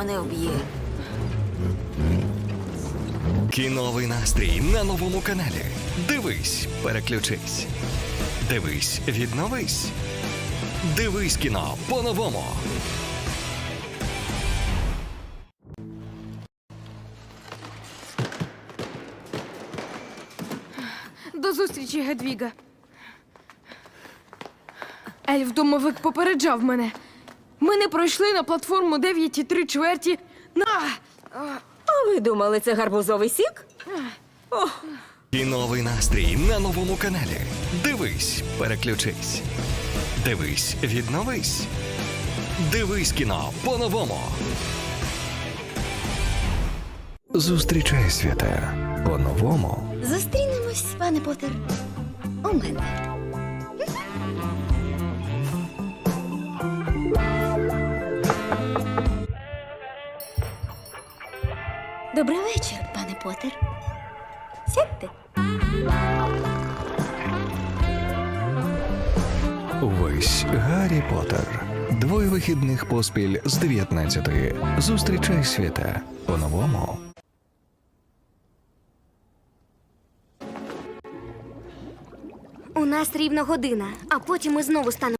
мене вб'є. Кіновий настрій на новому каналі. Дивись, переключись. Дивись, відновись. Дивись кіно по-новому. До зустрічі, Гедвіга. Ельф-домовик попереджав мене. Ми не пройшли на платформу 9 і 3 чверті. На! А ви думали, це гарбузовий сік? Кіновий настрій на новому каналі. Дивись, переключись. Дивись, відновись. Дивись кіно по-новому. Зустрічай свята по-новому. Зустрінемось, пане Поттер. У мене. Добрий вечір, пане Поттер. Сядьте. Весь Гаррі Поттер. Двоє вихідних поспіль з 19-ї. Зустрічай свята по-новому. У нас рівно година, а потім ми знову станемо.